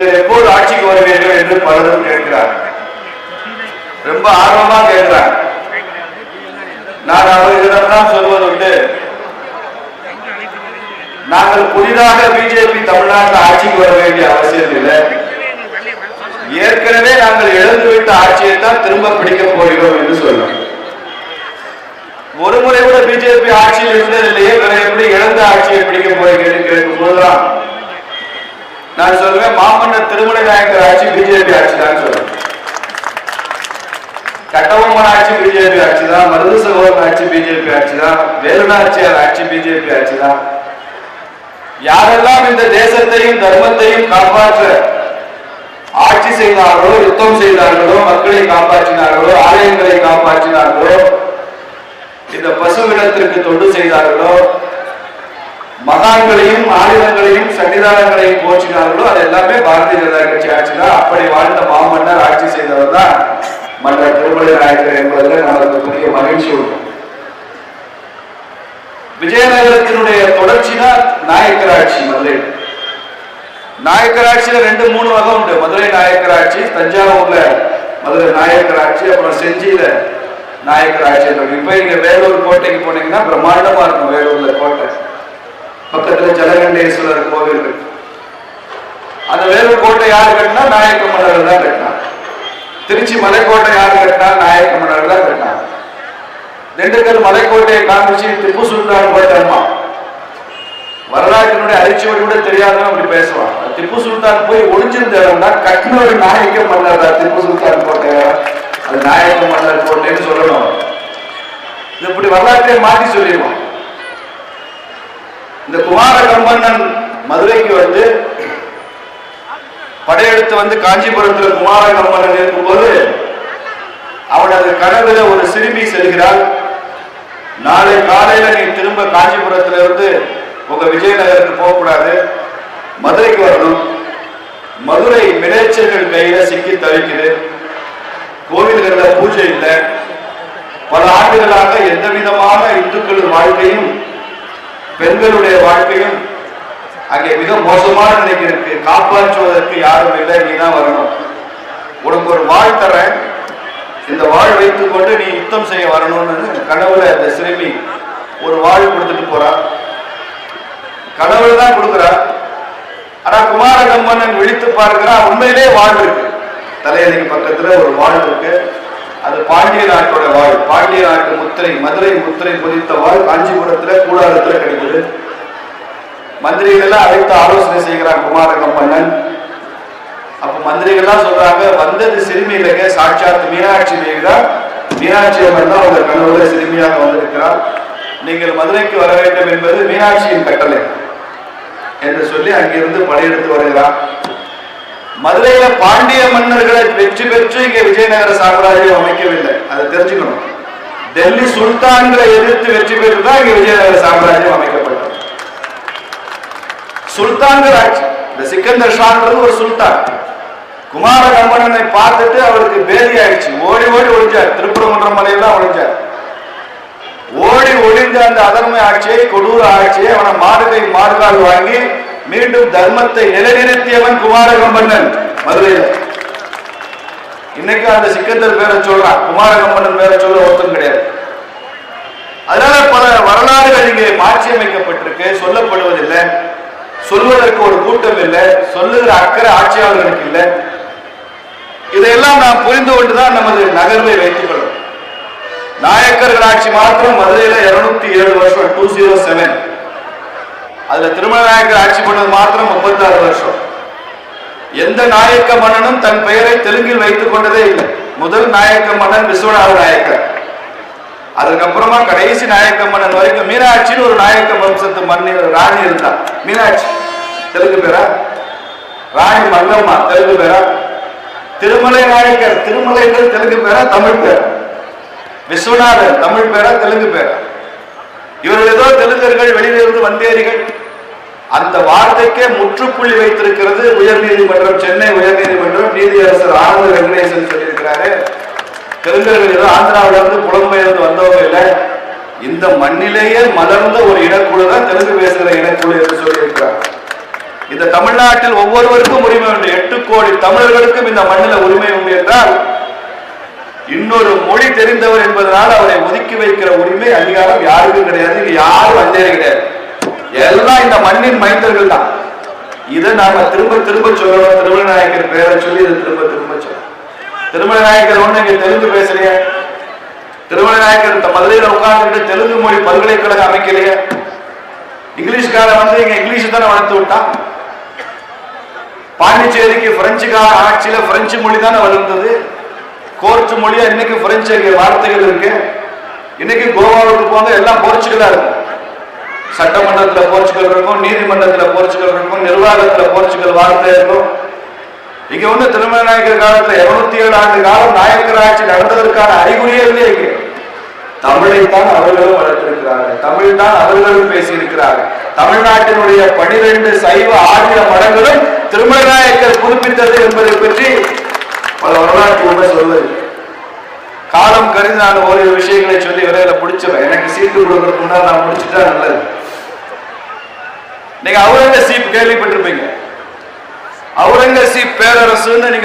எப்போது ஆட்சிக்கு வருவீர்கள் என்று பலரும் கேட்கிறார் ரொம்ப ஆர்வமா கேட்கிறார் நான் அவர்களிடம்தான் சொல்வதுண்டு. நாங்கள் புதிதாக பிஜேபி தமிழ்நாட்டில் ஆட்சிக்கு வர வேண்டிய அவசியம் இல்லை. ஏற்கனவே நாங்கள் இழந்துவிட்ட ஆட்சியை தான் திரும்ப பிடிக்க போகிறோம் என்று சொல்லும் ஒரு முறை கூட பிஜேபி ஆட்சி நாயக்கர் ஆட்சி பிஜேபி ஆட்சி தான் சொல்றோம் கட்டபொம்மன் ஆட்சி பிஜேபி ஆட்சி தான் மருது சகோதரன் ஆட்சி பிஜேபி ஆட்சி தான் வேலுநாச்சியார் ஆட்சி பிஜேபி ஆட்சி தான் யாரெல்லாம் இந்த தேசத்தையும் தர்மத்தையும் காப்பாற்ற ஆட்சி செய்தார்களோ யுத்தம் செய்தார்களோ மக்களை காப்பாற்றினார்களோ ஆலயங்களை காப்பாற்றினார்களோ இந்த பசுவிடத்திற்கு தொண்டு செய்தார்களோ மகான்களையும் ஆயுதங்களையும் சன்னிதானங்களையும் போற்றினார்களோ அது எல்லாமே பாரதிய ஜனதா கட்சி ஆட்சி தான் அப்படி வாழ்ந்த மாமன்னர் ஆட்சி செய்தவர் தான் மன்னர் திருமலை நாயக்கர் என்பதில் நமக்கு பெரிய மகிழ்ச்சி உண்டு. விஜயநகரத்தினுடைய தொடர்ச்சி தான் நாயக்கர் ஆட்சி மதுரை நாயக்கர் ஆட்சியில ரெண்டு மூணு வகை உண்டு. மதுரை நாயக்கர் ஆட்சி தஞ்சாவூர்ல மதுரை நாயக்கர் ஆட்சி அப்புறம் செஞ்சியில நாயக்கராட்சி இப்ப இங்க வேலூர் கோட்டைக்கு போனீங்கன்னா பிரம்மாண்டமா இருக்கும் வேலூர்ல கோட்டை. பக்கத்துல ஜலகண்டேஸ்வரர் கோவில் இருக்கு. அந்த வேலூர் கோட்டை யாரு கட்டினா நாயக்க மன்னர்கள் தான் கட்டினார் திருச்சி மலைக்கோட்டை யாரு கட்டினா நாயக்க மன்னர்கள் தான் கட்டினார் திண்டுக்கல் மலைக்கோட்டையை காமிச்சு திப்பு சுல்தான் கோட்டைமா வரலாற்றினுடைய அரிச்சுவை கூட தெரியாதவன் அப்படி பேசுவான் திப்பு சுல்தான் போய் ஒளிஞ்சிருந்தேன்னா கட்டின ஒரு நாயக்க மன்னர் தான் திப்பு சுல்தான் கோட்டை. அது நாயக்க மன்னர் கோட்டைன்னு சொல்லணும். இப்படி வரலாற்றை மாற்றி சொல்லிடுவான் இந்த குமார கம்பண்ணன் மதுரைக்கு வந்து படையெடுத்து வந்து காஞ்சிபுரத்தில் குமார கம்பண்ணன் இருக்கும்போது அவனது கனவுல ஒரு சிறுமி செல்கிறாள். நாளை காலையில நீ திரும்ப காஞ்சிபுரத்துல இருந்து உங்க விஜயநகருக்கு போகக்கூடாது. மதுரைக்கு வரணும். மதுரை மிலேச்சர்கள் கையில சிக்கி தவிக்குது. கோவில்களில் பூஜை இல்லை. பல ஆண்டுகளாக எந்த விதமான இந்துக்களின் வாழ்க்கையும் பெண்களுடைய வாழ்க்கையும் அங்கே மிக மோசமான நிலைக்கு இருக்கு. காப்பாற்றுவதற்கு யாரும் இல்லை நீ தான் வரணும். உனக்கு ஒரு வாழ் தரேன். இந்த வாழ் வைத்துக் கொண்டு நீ யுத்தம் செய்ய வரணும்னு கனவுல அந்த சிறுமி ஒரு வாழ் கொடுத்துட்டு போறா. கனவுல தான் கொடுக்குறா. ஆனா குமாரகம்மன் விழித்து பார்க்கிறா உண்மையிலே வாழ் இருக்கு. தலையணைக்கு பக்கத்துல ஒரு வாழ் இருக்கு. அது பாண்டிய நாட்டோட வாழ். பாண்டிய நாட்டு முத்திரை மதுரை முத்திரை பொதித்த வாழ் காஞ்சிபுரத்துல கூடாரத்துல கிடைக்குது. மந்திரிகளெல்லாம் அழைத்து ஆலோசனை செய்கிறான் குமாரகம்மன்னன் அப்ப மந்திரிகள்லாம் சொல்றாங்க வந்தது சிறுமி இல்லைங்க சாட்சாத் மீனாட்சி தேவி மீனாட்சி அம்மன் தான் அவங்க கனவுல சிறுமியாக வந்திருக்கிறார். நீங்கள் மதுரைக்கு வர வேண்டும் என்பது மீனாட்சியின் கட்டளை. என்று சொல்லி அங்கிருந்து படையெடுத்து வருகிறார். மதுரையில பாண்டிய மன்னர்களை வெற்றி பெற்று இங்க விஜயநகர சாம்ராஜ்யம் அமைக்கவில்லை. அதை தெரிஞ்சுக்கணும். டெல்லி சுல்தான்களை எதிர்த்து வெற்றி பெற்று தான் இங்க விஜயநகர சாம்ராஜ்யம் அமைக்கப்பட்டது. சுல்தான்கள் ஆட்சி. இந்த சிக்கந்தர் ஷான்றது ஒரு சுல்தான். குமார கம்பனனை பார்த்துட்டு அவருக்கு பேதி ஆயிடுச்சு. ஓடி ஓடி ஒழிஞ்சார் திருப்பரங்குன்றம் மலையெல்லாம் ஒழிஞ்சார் ஓடி ஒழிந்த அந்த அதர்மை ஆட்சியை கொடூர ஆட்சியை அவனை மாடுகை மாடுகால் வாங்கி மீண்டும் தர்மத்தை நிலைநிறுத்தியவன் குமாரகம்பண்ணன். மதுரையில் இன்னைக்கு அந்த சிக்கந்தர் பேரை சொல்றான். குமாரகம்பண்ணன் பேரை சொல்ல ஒருத்தம் கிடையாது. அதனால பல வரலாறுகள் இங்கே மாற்றி அமைக்கப்பட்டிருக்கு சொல்லப்படுவதில்லை. சொல்வதற்கு ஒரு கூட்டம் இல்லை. சொல்லுகிற அக்கறை ஆட்சியாளர்களுக்கு இல்லை. இதையெல்லாம் நாம் புரிந்து கொண்டுதான் நமது நகர்வை வைத்துக் கொள்ளும் நாயக்கர்கள் ஆட்சி மாத்திரம் மதுரையில இருநூத்தி ஏழு வருஷம் டூ ஜீரோ செவன் அதுல திருமண நாயக்கர் ஆட்சி பண்ணது மாத்திரம் முப்பத்தாறு வருஷம். எந்த நாயக்க மன்னனும் தன் பெயரை தெலுங்கில் வைத்துக் கொண்டதே இல்லை. முதல் நாயக்க மன்னன் விஸ்வநாத நாயக்கர். அதுக்கப்புறமா கடைசி நாயக்க மன்னன் வரைக்கும் மீனாட்சின்னு ஒரு நாயக்க வம்சத்து மன்னி ராணி இருந்தா மீனாட்சி தெலுங்கு பேரா? ராணி மங்கம்மா தெலுங்கு பேரா? திருமலை நாயக்கர் திருமலைகள் தெலுங்கு பேரா தமிழ் பேரா? விஸ்வநாதன் தமிழ் பேரா தெலுங்கு பேரா? இவர்கள் ஏதோ தெலுங்கர்கள் வெளியிலிருந்து வந்தேரிகள் அந்த வார்த்தைக்கே முற்றுப்புள்ளி வைத்திருக்கிறது உயர்நீதிமன்றம் சென்னை உயர்நீதிமன்றம் நீதியரசர் ஆனந்த வெங்கடேசன் சொல்லியிருக்கிறாரு. தெலுங்கர்கள் ஆந்திராவில இருந்து புலம்பெயர்ந்து வந்தவங்க இல்ல. இந்த மண்ணிலேயே மலர்ந்த ஒரு இனக்குழு தான் தெலுங்கு பேசுகிற இனக்குழு என்று சொல்லியிருக்கிறார். இந்த தமிழ்நாட்டில் ஒவ்வொருவருக்கும் உரிமை உண்டு. எட்டு கோடி தமிழர்களுக்கும் இந்த மண்ணில் உரிமை உண்டு என்றால் இன்னொரு மொழி தெரிந்தவர் என்பதனால் அவரை ஒதுக்கி வைக்கிற உரிமை அதிகாரம் யாருக்கும் கிடையாது. இங்க யாரும் வந்தே கிடையாது. எல்லாம் இந்த மண்ணின் மைந்தர்கள் தான். இதை நாம திரும்ப திரும்ப சொல்லணும். திருமலநாயக்கர் பேரை சொல்லி இதை திரும்ப திரும்ப சொல்லணும். திருமலநாயக்கர் ஒண்ணு இங்க தெலுங்கு பேசலையே. திருமலநாயக்கர் இந்த மதுரையில உட்கார்ந்துட்டு தெலுங்கு மொழி பல்கலைக்கழகம் அமைக்கலையே. இங்கிலீஷ்கார வந்து இங்க இங்கிலீஷ் தானே வளர்த்து விட்டான் பாண்டிச்சேரிக்கு பிரெஞ்சுக்கார ஆட்சியில பிரெஞ்சு மொழி தானே வளர்ந்தது. கோர்ட் மொழியா இன்னைக்கு பிரெஞ்சு வார்த்தைகள் இருக்கு. இன்னைக்கு கோவாவுக்கு போங்க எல்லாம் போர்ச்சுகலா இருக்கும் சட்டமன்றத்தில் போர்ச்சுகள் இருக்கும் நீதிமன்றத்தில் போர்ச்சுகள் இருக்கும் நிர்வாகத்தில் போர்ச்சுகள் வார்த்தை இருக்கும். இங்க ஒண்ணு திருமண நாயக்கர் காலத்துல இருநூத்தி ஏழு ஆண்டு காலம் நாயக்கர் ஆட்சி நடந்ததற்கான அறிகுறியே இல்லையே இங்கே. தமிழைத்தான் அவர்களும் வளர்த்திருக்கிறார்கள். தமிழ் தான் அவர்களும் பேசியிருக்கிறார்கள். தமிழ்நாட்டினுடைய பனிரெண்டு சைவ ஆங்கில மடங்களும் திருமணநாயக்கர் புதுப்பித்தது என்பதை பற்றி பல வரலாற்று உண்மை சொல்வது காலம் கருதி நான் ஓரிரு விஷயங்களை சொல்லி விரைவில் பிடிச்சவன் எனக்கு சீட்டு கொடுக்கறதுக்கு முன்னால் நான் முடிச்சுட்டா நல்லது. நீங்க அவுரங்கசீப் கேள்விப்பட்டிருப்பீங்க. அவுரங்கசீப் பேரரசுன்னு நீங்க